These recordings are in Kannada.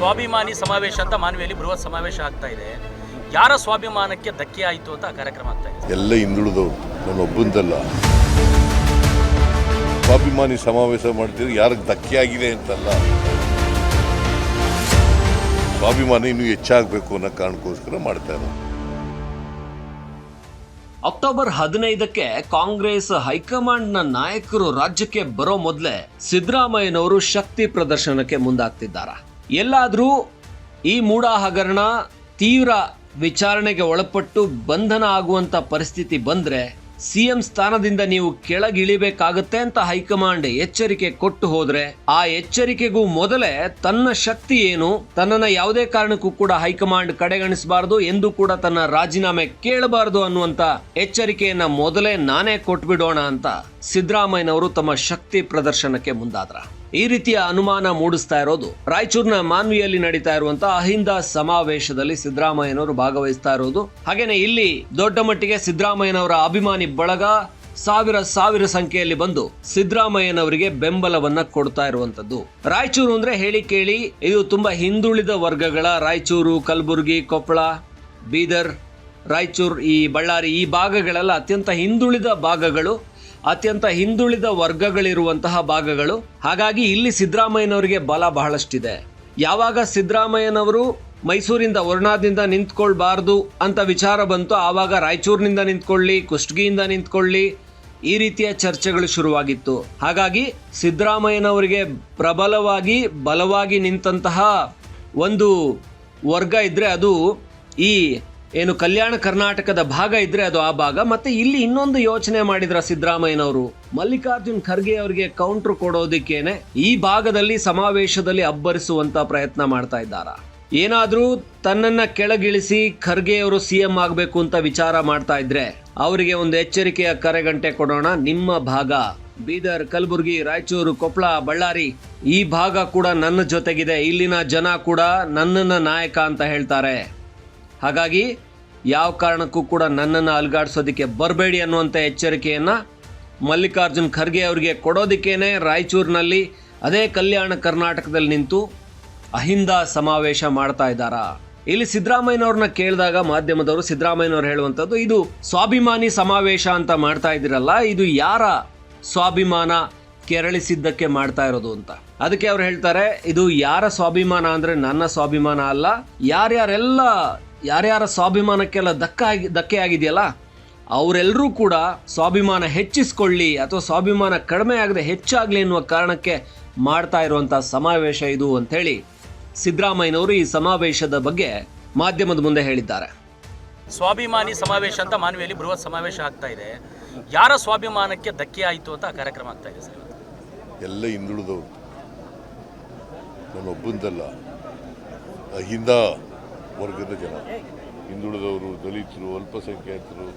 ಸ್ವಾಭಿಮಾನಿ ಸಮಾವೇಶ ಅಂತ ಮಾನವಿಯಲ್ಲಿ ಬೃಹತ್ ಸಮಾವೇಶ ಆಗ್ತಾ ಇದೆ. ಯಾರ ಸ್ವಾಭಿಮಾನಕ್ಕೆ ಧಕ್ಕೆ ಆಯಿತು ಅಂತ ಆ ಕಾರ್ಯಕ್ರಮ ಆಗ್ತಾ ಇದೆ? ಎಲ್ಲ ಹಿಂದುಳಿದವರು ನಾನು ಒಬ್ಬಂದಲ್ಲ ಸ್ವಾಭಿಮಾನಿ ಸಮಾವೇಶ ಮಾಡ್ತಿದ್ರೆ ಯಾರಿಗೆ ಧಕ್ಕೆ ಆಗಿದೆ ಅಂತಲ್ಲ. ಸ್ವಾಭಿಮಾನ ಇನ್ನೂ ಹೆಚ್ಚಾಗಬೇಕು ಅನ್ನೋ ಕಾರಣಕ್ಕೋಸ್ಕರ ಮಾಡ್ತಾ ಇರೋದು. ಅಕ್ಟೋಬರ್ ಹದಿನೈದಕ್ಕೆ ಕಾಂಗ್ರೆಸ್ ಹೈಕಮಾಂಡ್ನ ನಾಯಕರು ರಾಜ್ಯಕ್ಕೆ ಬರೋ ಮೊದಲೇ ಸಿದ್ದರಾಮಯ್ಯನವರು ಶಕ್ತಿ ಪ್ರದರ್ಶನಕ್ಕೆ ಮುಂದಾಗ್ತಿದ್ದಾರ? ಎಲ್ಲಾದ್ರೂ ಈ ಮೂಢ ಹಗರಣ ತೀವ್ರ ವಿಚಾರಣೆಗೆ ಒಳಪಟ್ಟು ಬಂಧನ ಆಗುವಂಥ ಪರಿಸ್ಥಿತಿ ಬಂದರೆ ಸಿ ಎಂ ಸ್ಥಾನದಿಂದ ನೀವು ಕೆಳಗಿಳಿಬೇಕಾಗತ್ತೆ ಅಂತ ಹೈಕಮಾಂಡ್ ಎಚ್ಚರಿಕೆ ಕೊಟ್ಟು ಹೋದ್ರೆ ಆ ಎಚ್ಚರಿಕೆಗೂ ಮೊದಲೇ ತನ್ನ ಶಕ್ತಿ ಏನು, ತನ್ನನ್ನು ಯಾವುದೇ ಕಾರಣಕ್ಕೂ ಕೂಡ ಹೈಕಮಾಂಡ್ ಕಡೆಗಣಿಸಬಾರದು, ಎಂದು ಕೂಡ ತನ್ನ ರಾಜೀನಾಮೆ ಕೇಳಬಾರದು ಅನ್ನುವಂತ ಎಚ್ಚರಿಕೆಯನ್ನ ಮೊದಲೇ ನಾನೇ ಕೊಟ್ಬಿಡೋಣ ಅಂತ ಸಿದ್ದರಾಮಯ್ಯನವರು ತಮ್ಮ ಶಕ್ತಿ ಪ್ರದರ್ಶನಕ್ಕೆ ಮುಂದಾದ್ರ. ಈ ರೀತಿಯ ಅನುಮಾನ ಮೂಡಿಸ್ತಾ ಇರೋದು. ರಾಯಚೂರಿನ ಮಾನ್ವಿಯಲ್ಲಿ ನಡೀತಾ ಇರುವಂತಹ ಅಹಿಂದ ಸಮಾವೇಶದಲ್ಲಿ ಸಿದ್ದರಾಮಯ್ಯನವರು ಭಾಗವಹಿಸ್ತಾ ಇರೋದು. ಹಾಗೇನೆ ಇಲ್ಲಿ ದೊಡ್ಡ ಮಟ್ಟಿಗೆ ಸಿದ್ದರಾಮಯ್ಯನವರ ಅಭಿಮಾನಿ ಬಳಗ ಸಾವಿರ ಸಾವಿರ ಸಂಖ್ಯೆಯಲ್ಲಿ ಬಂದು ಸಿದ್ದರಾಮಯ್ಯನವರಿಗೆ ಬೆಂಬಲವನ್ನ ಕೊಡ್ತಾ ಇರುವಂತದ್ದು. ರಾಯಚೂರು ಅಂದ್ರೆ ಹೇಳಿ ಕೇಳಿ, ಇದು ತುಂಬಾ ಹಿಂದುಳಿದ ವರ್ಗಗಳ ರಾಯಚೂರು, ಕಲಬುರಗಿ, ಕೊಪ್ಪಳ, ಬೀದರ್, ರಾಯಚೂರು, ಈ ಬಳ್ಳಾರಿ ಈ ಭಾಗಗಳೆಲ್ಲ ಅತ್ಯಂತ ಹಿಂದುಳಿದ ಭಾಗಗಳು ಅತ್ಯಂತ ಹಿಂದುಳಿದ ವರ್ಗಗಳಿರುವಂತಹ ಭಾಗಗಳು. ಹಾಗಾಗಿ ಇಲ್ಲಿ ಸಿದ್ದರಾಮಯ್ಯನವರಿಗೆ ಬಲ ಬಹಳಷ್ಟಿದೆ. ಯಾವಾಗ ಸಿದ್ದರಾಮಯ್ಯನವರು ಮೈಸೂರಿಂದ ವರ್ಣಾದಿಂದ ನಿಂತ್ಕೊಳ್ಬಾರ್ದು ಅಂತ ವಿಚಾರ ಬಂತು ಆವಾಗ ರಾಯಚೂರಿನಿಂದ ನಿಂತ್ಕೊಳ್ಳಿ, ಕುಷ್ಟಗಿಯಿಂದ ನಿಂತ್ಕೊಳ್ಳಿ, ಈ ರೀತಿಯ ಚರ್ಚೆಗಳು ಶುರುವಾಗಿತ್ತು. ಹಾಗಾಗಿ ಸಿದ್ದರಾಮಯ್ಯನವರಿಗೆ ಪ್ರಬಲವಾಗಿ, ಬಲವಾಗಿ ನಿಂತಹ ಒಂದು ವರ್ಗ ಇದ್ದರೆ ಅದು ಈ ಏನು ಕಲ್ಯಾಣ ಕರ್ನಾಟಕದ ಭಾಗ ಇದ್ರೆ ಅದು ಆ ಭಾಗ. ಮತ್ತೆ ಇಲ್ಲಿ ಇನ್ನೊಂದು ಯೋಚನೆ ಮಾಡಿದ್ರ ಸಿದ್ದರಾಮಯ್ಯನವರು. ಮಲ್ಲಿಕಾರ್ಜುನ್ ಖರ್ಗೆ ಅವರಿಗೆ ಕೌಂಟರ್ ಕೊಡೋದಿಕ್ಕೇನೆ ಈ ಭಾಗದಲ್ಲಿ ಸಮಾವೇಶದಲ್ಲಿ ಅಬ್ಬರಿಸುವಂತ ಪ್ರಯತ್ನ ಮಾಡ್ತಾ ಇದ್ದಾರ? ಏನಾದ್ರೂ ತನ್ನನ್ನ ಕೆಳಗಿಳಿಸಿ ಖರ್ಗೆ ಅವರು ಸಿಎಂ ಆಗಬೇಕು ಅಂತ ವಿಚಾರ ಮಾಡ್ತಾ ಇದ್ರೆ ಅವರಿಗೆ ಒಂದು ಎಚ್ಚರಿಕೆಯ ಕರೆಗಂಟೆ ಕೊಡೋಣ. ನಿಮ್ಮ ಭಾಗ, ಬೀದರ್, ಕಲಬುರಗಿ, ರಾಯಚೂರು ಕೊಪ್ಪಳ ಬಳ್ಳಾರಿ, ಈ ಭಾಗ ಕೂಡ ನನ್ನ ಜೊತೆಗಿದೆ. ಇಲ್ಲಿನ ಜನ ಕೂಡ ನನ್ನನ್ನ ನಾಯಕ ಅಂತ ಹೇಳ್ತಾರೆ. ಹಾಗಾಗಿ ಯಾವ ಕಾರಣಕ್ಕೂ ಕೂಡ ನನ್ನನ್ನು ಅಲ್ಗಾಡಿಸೋದಕ್ಕೆ ಬರಬೇಡಿ ಅನ್ನುವಂಥ ಎಚ್ಚರಿಕೆಯನ್ನು ಮಲ್ಲಿಕಾರ್ಜುನ್ ಖರ್ಗೆ ಅವರಿಗೆ ಕೊಡೋದಕ್ಕೇನೆ ರಾಯಚೂರಿನಲ್ಲಿ ಅದೇ ಕಲ್ಯಾಣ ಕರ್ನಾಟಕದಲ್ಲಿ ನಿಂತು ಅಹಿಂದ ಸಮಾವೇಶ ಮಾಡ್ತಾ ಇದ್ದಾರಾ? ಇಲ್ಲಿ ಸಿದ್ದರಾಮಯ್ಯನವ್ರನ್ನ ಕೇಳಿದಾಗ ಮಾಧ್ಯಮದವರು ಸಿದ್ದರಾಮಯ್ಯನವ್ರು ಹೇಳುವಂಥದ್ದು, ಇದು ಸ್ವಾಭಿಮಾನಿ ಸಮಾವೇಶ ಅಂತ ಮಾಡ್ತಾ ಇದ್ದೀರಲ್ಲ, ಇದು ಯಾರ ಸ್ವಾಭಿಮಾನ ಕೆರಳಿಸಿದ್ದಕ್ಕೆ ಮಾಡ್ತಾ ಇರೋದು ಅಂತ? ಅದಕ್ಕೆ ಅವ್ರು ಹೇಳ್ತಾರೆ, ಇದು ಯಾರ ಸ್ವಾಭಿಮಾನ ಅಂದ್ರೆ ನನ್ನ ಸ್ವಾಭಿಮಾನ ಅಲ್ಲ, ಯಾರ್ಯಾರೆಲ್ಲ ಯಾರ್ಯಾರ ಸ್ವಾಭಿಮಾನಕ್ಕೆಲ್ಲ ಧಕ್ಕ ಆಗಿ ಧಕ್ಕೆ ಆಗಿದೆಯಲ್ಲ ಅವರೆಲ್ಲರೂ ಕೂಡ ಸ್ವಾಭಿಮಾನ ಹೆಚ್ಚಿಸ್ಕೊಳ್ಳಿ ಅಥವಾ ಸ್ವಾಭಿಮಾನ ಕಡಿಮೆ ಆಗದೆ ಹೆಚ್ಚಾಗಲಿ ಎನ್ನುವ ಕಾರಣಕ್ಕೆ ಮಾಡ್ತಾ ಇರುವಂಥ ಸಮಾವೇಶ ಇದು ಅಂಥೇಳಿ ಸಿದ್ದರಾಮಯ್ಯನವರು ಈ ಸಮಾವೇಶದ ಬಗ್ಗೆ ಮಾಧ್ಯಮದ ಮುಂದೆ ಹೇಳಿದ್ದಾರೆ. ಸ್ವಾಭಿಮಾನಿ ಸಮಾವೇಶ ಅಂತ ಮಾನವಿಯಲ್ಲಿ ಬೃಹತ್ ಸಮಾವೇಶ ಆಗ್ತಾ ಇದೆ. ಯಾರ ಸ್ವಾಭಿಮಾನಕ್ಕೆ ಧಕ್ಕೆ ಆಯಿತು ಅಂತ ಆ ಕಾರ್ಯಕ್ರಮ ಆಗ್ತಾ ಇದೆ ಸರ್ ಎಲ್ಲ ಹಿಂದುಳಿದವರು ನಾನೊಬ್ಬಂದಲ್ಲ ಅಹಿಂದ ವರ್ಗದ ಜನ. ಹಿಂದುಳಿದವರು, ದಲಿತರು, ಅಲ್ಪಸಂಖ್ಯಾತರು,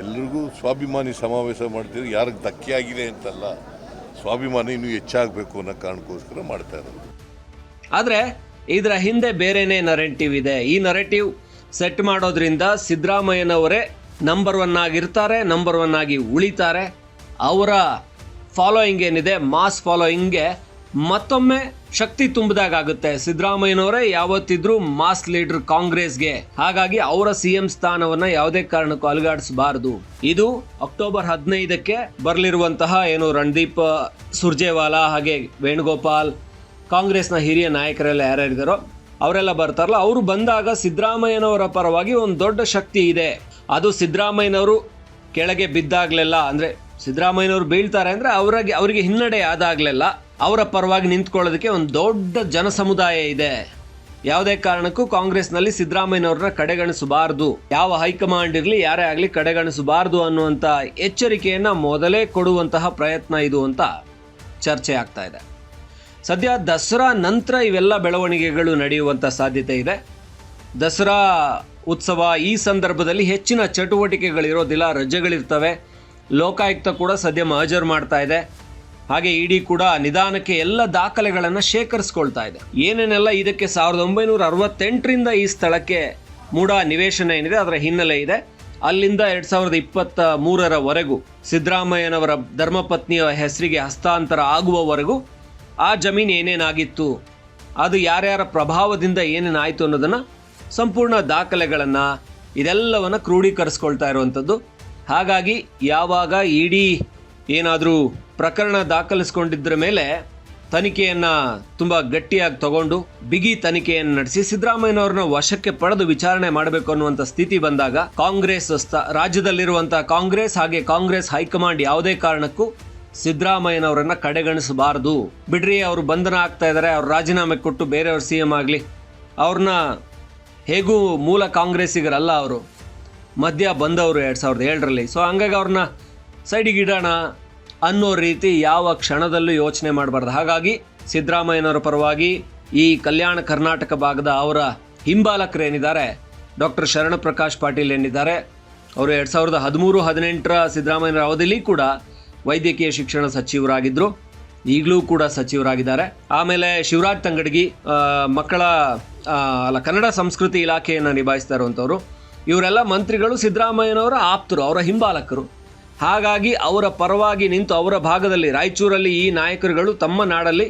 ಎಲ್ರಿಗೂ ಸ್ವಾಭಿಮಾನಿ ಸಮಾವೇಶ ಮಾಡ್ತಿದ್ರು ಯಾರಿಗೆ ಧಕ್ಕೆ ಆಗಿದೆ ಅಂತಲ್ಲ, ಸ್ವಾಭಿಮಾನ ಇನ್ನೂ ಹೆಚ್ಚಾಗಬೇಕು ಅನ್ನೋ ಕಾರಣಕ್ಕೋಸ್ಕರ ಮಾಡ್ತಾ ಇರೋದು. ಆದರೆ ಇದರ ಹಿಂದೆ ಬೇರೆನೇ ನರೇಟಿವ್ ಇದೆ. ಈ ನರೇಟಿವ್ ಸೆಟ್ ಮಾಡೋದ್ರಿಂದ ಸಿದ್ದರಾಮಯ್ಯನವರೇ ನಂಬರ್ ಒನ್ ಆಗಿರ್ತಾರೆ ನಂಬರ್ ಒನ್ ಆಗಿ ಉಳಿತಾರೆ. ಅವರ ಫಾಲೋಯಿಂಗ್ ಏನಿದೆ ಮಾಸ್ ಫಾಲೋಯಿಂಗ್ಗೆ ಮತ್ತೊಮ್ಮೆ ಶಕ್ತಿ ತುಂಬಿದಾಗುತ್ತೆ ಸಿದ್ದರಾಮಯ್ಯನವರೇ, ಯಾವತ್ತಿದ್ರೂ ಮಾಸ್ ಲೀಡರ್ ಕಾಂಗ್ರೆಸ್ಗೆ. ಹಾಗಾಗಿ ಅವರ ಸಿಎಂ ಸ್ಥಾನವನ್ನ ಯಾವುದೇ ಕಾರಣಕ್ಕೂ ಅಲುಗಾಡಿಸಬಾರದು. ಇದು ಅಕ್ಟೋಬರ್ ಹದಿನೈದಕ್ಕೆ ಬರಲಿರುವಂತಹ ಏನು ರಣದೀಪ್ ಸುರ್ಜೇವಾಲಾ ಹಾಗೆ ವೇಣುಗೋಪಾಲ್, ಕಾಂಗ್ರೆಸ್ನ ಹಿರಿಯ ನಾಯಕರೆಲ್ಲ ಯಾರ್ಯಾರಿದ್ದಾರೋ ಅವರೆಲ್ಲ ಬರ್ತಾರಲ್ಲ, ಅವರು ಬಂದಾಗ ಸಿದ್ದರಾಮಯ್ಯನವರ ಪರವಾಗಿ ಒಂದು ದೊಡ್ಡ ಶಕ್ತಿ ಇದೆ. ಅದು ಸಿದ್ದರಾಮಯ್ಯನವರು ಕೆಳಗೆ ಬಿದ್ದಾಗ್ಲೆಲ್ಲ, ಅಂದರೆ ಸಿದ್ದರಾಮಯ್ಯನವರು ಬೀಳ್ತಾರೆ ಅಂದರೆ ಅವರಿಗೆ ಅವರಿಗೆ ಹಿನ್ನಡೆ ಆದಾಗ್ಲೆಲ್ಲ ಅವರ ಪರವಾಗಿ ನಿಂತ್ಕೊಳ್ಳೋದಕ್ಕೆ ಒಂದು ದೊಡ್ಡ ಜನ ಸಮುದಾಯ ಇದೆ. ಯಾವುದೇ ಕಾರಣಕ್ಕೂ ಕಾಂಗ್ರೆಸ್ನಲ್ಲಿ ಸಿದ್ದರಾಮಯ್ಯನವ್ರನ್ನ ಕಡೆಗಣಿಸಬಾರದು. ಯಾವ ಹೈಕಮಾಂಡ್ ಇರಲಿ, ಯಾರೇ ಆಗಲಿ ಕಡೆಗಣಿಸಬಾರದು ಅನ್ನುವಂಥ ಎಚ್ಚರಿಕೆಯನ್ನು ಮೊದಲೇ ಕೊಡುವಂತಹ ಪ್ರಯತ್ನ ಇದು ಅಂತ ಚರ್ಚೆ ಆಗ್ತಾ ಇದೆ. ಸದ್ಯ ದಸರಾ ನಂತರ ಇವೆಲ್ಲ ಬೆಳವಣಿಗೆಗಳು ನಡೆಯುವಂಥ ಸಾಧ್ಯತೆ ಇದೆ. ದಸರಾ ಉತ್ಸವ ಈ ಸಂದರ್ಭದಲ್ಲಿ ಹೆಚ್ಚಿನ ಚಟುವಟಿಕೆಗಳಿರೋದಿಲ್ಲ, ರಜೆಗಳಿರ್ತವೆ. ಲೋಕಾಯುಕ್ತ ಕೂಡ ಸದ್ಯ ಮಹಜರ್ ಮಾಡ್ತಾ ಇದೆ. ಹಾಗೆ ಇಡಿ ಕೂಡ ನಿಧಾನಕ್ಕೆ ಎಲ್ಲ ದಾಖಲೆಗಳನ್ನು ಶೇಖರಿಸ್ಕೊಳ್ತಾ ಇದೆ. ಏನೇನೆಲ್ಲ ಇದಕ್ಕೆ ಸಾವಿರದ ಒಂಬೈನೂರ ಅರವತ್ತೆಂಟರಿಂದ ಈ ಸ್ಥಳಕ್ಕೆ ಮೂಡ ನಿವೇಶನ ಏನಿದೆ, ಅದರ ಹಿನ್ನೆಲೆ ಇದೆ. ಅಲ್ಲಿಂದ ಎರಡ್ ಸಾವಿರದ ಇಪ್ಪತ್ತ ಮೂರರವರೆಗೂ ಸಿದ್ದರಾಮಯ್ಯನವರ ಧರ್ಮಪತ್ನಿಯ ಹೆಸರಿಗೆ ಹಸ್ತಾಂತರ ಆಗುವವರೆಗೂ ಆ ಜಮೀನು ಏನೇನಾಗಿತ್ತು, ಅದು ಯಾರ್ಯಾರ ಪ್ರಭಾವದಿಂದ ಏನೇನಾಯಿತು ಅನ್ನೋದನ್ನು ಸಂಪೂರ್ಣ ದಾಖಲೆಗಳನ್ನು ಇದೆಲ್ಲವನ್ನು ಕ್ರೋಢೀಕರಿಸ್ಕೊಳ್ತಾ ಇರುವಂಥದ್ದು ಹಾಗಾಗಿ ಯಾವಾಗ ಇಡೀ ಏನಾದರೂ ಪ್ರಕರಣ ದಾಖಲಿಸಿಕೊಂಡಿದ್ದರ ಮೇಲೆ ತನಿಖೆಯನ್ನು ತುಂಬ ಗಟ್ಟಿಯಾಗಿ ತಗೊಂಡು, ಬಿಗಿ ತನಿಖೆಯನ್ನು ನಡೆಸಿ ಸಿದ್ದರಾಮಯ್ಯನವ್ರನ್ನ ವಶಕ್ಕೆ ಪಡೆದು ವಿಚಾರಣೆ ಮಾಡಬೇಕು ಅನ್ನುವಂಥ ಸ್ಥಿತಿ ಬಂದಾಗ ಕಾಂಗ್ರೆಸ್ ರಾಜ್ಯದಲ್ಲಿರುವಂತಹ ಕಾಂಗ್ರೆಸ್ ಹಾಗೆ ಕಾಂಗ್ರೆಸ್ ಹೈಕಮಾಂಡ್ ಯಾವುದೇ ಕಾರಣಕ್ಕೂ ಸಿದ್ದರಾಮಯ್ಯನವರನ್ನ ಕಡೆಗಣಿಸಬಾರದು. ಬಿಡ್ರಿ, ಅವರು ಬಂಧನ ಆಗ್ತಾ ಇದ್ದಾರೆ ಅವ್ರು ರಾಜೀನಾಮೆ ಕೊಟ್ಟು ಬೇರೆಯವ್ರು ಸಿ ಎಂ ಆಗಲಿ. ಅವ್ರನ್ನ ಹೇಗೂ ಮೂಲ ಕಾಂಗ್ರೆಸ್ಸಿಗರಲ್ಲ ಅವರು. ಮಧ್ಯ ಬಂದವರು ಎರಡು ಸಾವಿರದ ಏಳರಲ್ಲಿ. ಸೊ ಹಂಗಾಗಿ ಅವ್ರನ್ನ ಸೈಡಿಗೆ ಇಡೋಣ ಅನ್ನೋ ರೀತಿ ಯಾವ ಕ್ಷಣದಲ್ಲೂ ಯೋಚನೆ ಮಾಡಬಾರ್ದು. ಹಾಗಾಗಿ ಸಿದ್ದರಾಮಯ್ಯನವರ ಪರವಾಗಿ ಈ ಕಲ್ಯಾಣ ಕರ್ನಾಟಕ ಭಾಗದ ಅವರ ಹಿಂಬಾಲಕರೇನಿದ್ದಾರೆ ಡಾಕ್ಟರ್ ಶರಣಪ್ರಕಾಶ್ ಪಾಟೀಲ್ ಏನಿದ್ದಾರೆ, ಅವರು ಎರಡು ಸಾವಿರದ ಹದಿಮೂರು, ಹದಿನೆಂಟರ ಸಿದ್ದರಾಮಯ್ಯನವರ ಅವಧಿಯಲ್ಲಿ ಕೂಡ ವೈದ್ಯಕೀಯ ಶಿಕ್ಷಣ ಸಚಿವರಾಗಿದ್ದರು ಈಗಲೂ ಕೂಡ ಸಚಿವರಾಗಿದ್ದಾರೆ. ಆಮೇಲೆ ಶಿವರಾಜ್ ತಂಗಡಗಿ ಮಕ್ಕಳ ಅಲ್ಲ, ಕನ್ನಡ ಸಂಸ್ಕೃತಿ ಇಲಾಖೆಯನ್ನು ನಿಭಾಯಿಸ್ತಾ ಇರುವಂಥವ್ರು ಇವರೆಲ್ಲ ಮಂತ್ರಿಗಳು ಸಿದ್ದರಾಮಯ್ಯನವರ ಆಪ್ತರು, ಅವರ ಹಿಂಬಾಲಕರು. ಹಾಗಾಗಿ ಅವರ ಪರವಾಗಿ ನಿಂತು ಅವರ ಭಾಗದಲ್ಲಿ ರಾಯಚೂರಲ್ಲಿ ಈ ನಾಯಕರುಗಳು ತಮ್ಮ ನಾಡಲ್ಲಿ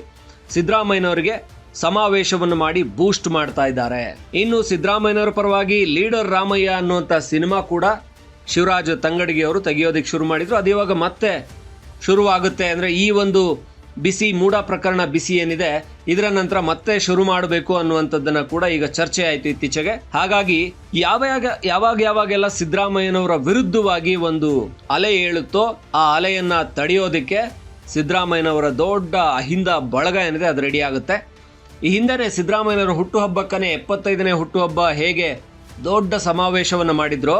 ಸಿದ್ದರಾಮಯ್ಯನವರಿಗೆ ಸಮಾವೇಶವನ್ನು ಮಾಡಿ ಬೂಸ್ಟ್ ಮಾಡ್ತಾ ಇದ್ದಾರೆ. ಇನ್ನು ಸಿದ್ದರಾಮಯ್ಯನವರ ಪರವಾಗಿ ಲೀಡರ್ ರಾಮಯ್ಯ ಅನ್ನುವಂಥ ಸಿನಿಮಾ ಕೂಡ ಶಿವರಾಜ್ ತಂಗಡಿಗೆ ಅವರು ತೆಗೆಯೋದಕ್ಕೆ ಶುರು ಮಾಡಿದ್ರು. ಅದು ಇವಾಗ ಮತ್ತೆ ಶುರುವಾಗುತ್ತೆ ಅಂದರೆ ಈ ಒಂದು ಬಿಸಿ ಮೂಡ ಪ್ರಕರಣ ಬಿಸಿ ಏನಿದೆ, ಇದರ ನಂತರ ಮತ್ತೆ ಶುರು ಮಾಡಬೇಕು ಅನ್ನುವಂಥದ್ದನ್ನ ಕೂಡ ಈಗ ಚರ್ಚೆ ಆಯಿತು ಇತ್ತೀಚೆಗೆ. ಹಾಗಾಗಿ ಯಾವಾಗ ಯಾವಾಗ ಯಾವಾಗೆಲ್ಲ ಸಿದ್ದರಾಮಯ್ಯನವರ ವಿರುದ್ಧವಾಗಿ ಒಂದು ಅಲೆ ಏಳುತ್ತೋ ಆ ಅಲೆಯನ್ನ ತಡೆಯೋದಕ್ಕೆ ಸಿದ್ದರಾಮಯ್ಯನವರ ದೊಡ್ಡ ಅಹಿಂದ ಬಳಗ ಏನಿದೆ, ಅದು ರೆಡಿ ಆಗುತ್ತೆ. ಈ ಹಿಂದೆನೆ ಸಿದ್ದರಾಮಯ್ಯನವರ ಹುಟ್ಟುಹಬ್ಬಕ್ಕನೇ ಎಪ್ಪತ್ತೈದನೇ ಹುಟ್ಟುಹಬ್ಬ ಹೇಗೆ ದೊಡ್ಡ ಸಮಾವೇಶವನ್ನು ಮಾಡಿದ್ರು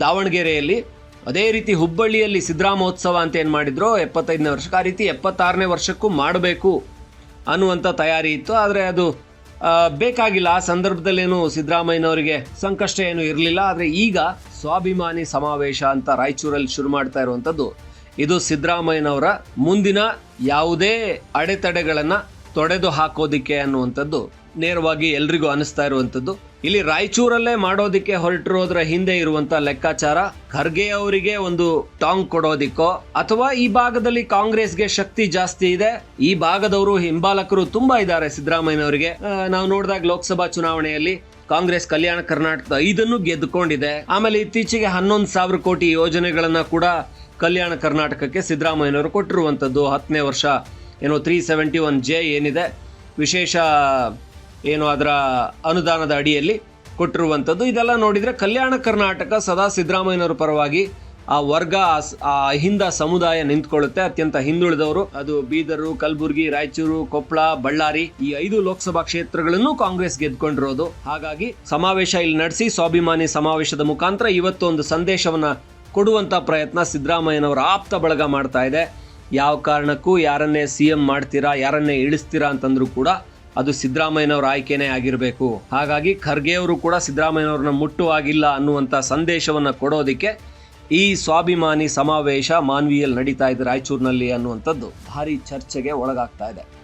ದಾವಣಗೆರೆಯಲ್ಲಿ ಅದೇ ರೀತಿ ಹುಬ್ಬಳ್ಳಿಯಲ್ಲಿ ಸಿದ್ದರಾಮೋತ್ಸವ ಅಂತ ಏನು ಮಾಡಿದ್ರು? ಎಪ್ಪತ್ತೈದನೇ ವರ್ಷಕ್ಕೆ ಆ ರೀತಿ ಎಪ್ಪತ್ತಾರನೇ ವರ್ಷಕ್ಕೂ ಮಾಡಬೇಕು ಅನ್ನುವಂಥ ತಯಾರಿ ಇತ್ತು. ಆದರೆ ಅದು ಬೇಕಾಗಿಲ್ಲ. ಆ ಸಂದರ್ಭದಲ್ಲೇನು ಸಿದ್ದರಾಮಯ್ಯನವರಿಗೆ ಸಂಕಷ್ಟ ಏನು ಇರಲಿಲ್ಲ. ಆದರೆ ಈಗ ಸ್ವಾಭಿಮಾನಿ ಸಮಾವೇಶ ಅಂತ ರಾಯಚೂರಲ್ಲಿ ಶುರು ಮಾಡ್ತಾ ಇರುವಂಥದ್ದು ಇದು ಸಿದ್ದರಾಮಯ್ಯನವರ ಮುಂದಿನ ಯಾವುದೇ ಅಡೆತಡೆಗಳನ್ನು ತೊಡೆದು ಹಾಕೋದಿಕ್ಕೆ ಅನ್ನುವಂಥದ್ದು. ನೇರವಾಗಿ ಎಲ್ರಿಗೂ ಅನಿಸ್ತಾ ಇರುವಂಥದ್ದು. ಇಲ್ಲಿ ರಾಯಚೂರಲ್ಲೇ ಮಾಡೋದಿಕ್ಕೆ ಹೊರಟಿರೋದ್ರ ಹಿಂದೆ ಇರುವಂತ ಲೆಕ್ಕಾಚಾರ, ಖರ್ಗೆ ಅವರಿಗೆ ಒಂದು ಟಾಂಗ್ ಕೊಡೋದಿಕ್ಕೋ, ಅಥವಾ ಈ ಭಾಗದಲ್ಲಿ ಕಾಂಗ್ರೆಸ್ಗೆ ಶಕ್ತಿ ಜಾಸ್ತಿ ಇದೆ, ಈ ಭಾಗದವರು ಹಿಂಬಾಲಕರು ತುಂಬಾ ಇದ್ದಾರೆ ಸಿದ್ದರಾಮಯ್ಯನವರಿಗೆ. ನಾವು ನೋಡಿದಾಗ ಲೋಕಸಭಾ ಚುನಾವಣೆಯಲ್ಲಿ ಕಾಂಗ್ರೆಸ್ ಕಲ್ಯಾಣ ಕರ್ನಾಟಕದ ಐದನ್ನು ಗೆದ್ದುಕೊಂಡಿದೆ. ಆಮೇಲೆ ಇತ್ತೀಚೆಗೆ ಹನ್ನೊಂದು ಸಾವಿರ ಕೋಟಿ ಯೋಜನೆಗಳನ್ನ ಕೂಡ ಕಲ್ಯಾಣ ಕರ್ನಾಟಕಕ್ಕೆ ಸಿದ್ದರಾಮಯ್ಯನವರು ಕೊಟ್ಟಿರುವಂಥದ್ದು. ಹತ್ತನೇ ವರ್ಷ ಏನೋ ತ್ರೀ ಸೆವೆಂಟಿ ಒನ್ ಜೆ ಏನಿದೆ. ವಿಶೇಷ ಏನು ಅದರ ಅನುದಾನದ ಅಡಿಯಲ್ಲಿ ಕೊಟ್ಟಿರುವಂಥದ್ದು. ಇದೆಲ್ಲ ನೋಡಿದರೆ ಕಲ್ಯಾಣ ಕರ್ನಾಟಕ ಸದಾ ಸಿದ್ದರಾಮಯ್ಯನವರ ಪರವಾಗಿ ಆ ವರ್ಗ, ಆ ಹಿಂದ ಸಮುದಾಯ ನಿಂತ್ಕೊಳ್ಳುತ್ತೆ. ಅತ್ಯಂತ ಹಿಂದುಳಿದವರು, ಅದು ಬೀದರು, ಕಲಬುರಗಿ, ರಾಯಚೂರು, ಕೊಪ್ಪಳ, ಬಳ್ಳಾರಿ, ಈ ಐದು ಲೋಕಸಭಾ ಕ್ಷೇತ್ರಗಳನ್ನು ಕಾಂಗ್ರೆಸ್ ಗೆದ್ಕೊಂಡಿರೋದು ಹಾಗಾಗಿ ಸಮಾವೇಶ ಇಲ್ಲಿ ನಡೆಸಿ ಸ್ವಾಭಿಮಾನಿ ಸಮಾವೇಶದ ಮುಖಾಂತರ ಇವತ್ತು ಒಂದು ಸಂದೇಶವನ್ನ ಕೊಡುವಂತ ಪ್ರಯತ್ನ ಸಿದ್ದರಾಮಯ್ಯನವರ ಆಪ್ತ ಬಳಗ ಮಾಡ್ತಾ ಇದೆ. ಯಾವ ಕಾರಣಕ್ಕೂ ಯಾರನ್ನೇ ಸಿ ಎಂ ಮಾಡ್ತೀರಾ, ಯಾರನ್ನೇ ಇಳಿಸ್ತೀರಾ ಅಂತಂದ್ರೂ ಕೂಡ ಅದು ಸಿದ್ದರಾಮಯ್ಯನವರ ಆಯ್ಕೆನೇ ಆಗಿರಬೇಕು. ಹಾಗಾಗಿ ಖರ್ಗೆ ಅವರು ಕೂಡ ಸಿದ್ದರಾಮಯ್ಯನವ್ರನ್ನ ಮುಟ್ಟುವಾಗಿಲ್ಲ ಅನ್ನುವಂಥ ಸಂದೇಶವನ್ನು ಕೊಡೋದಕ್ಕೆ ಈ ಸ್ವಾಭಿಮಾನಿ ಸಮಾವೇಶ ಮಾನ್ವಿಯಲ್ಲಿ ನಡೀತಾ ಇದೆ ರಾಯಚೂರಿನಲ್ಲಿ ಅನ್ನುವಂಥದ್ದು ಭಾರಿ ಚರ್ಚೆಗೆ ಒಳಗಾಗ್ತಾ ಇದೆ.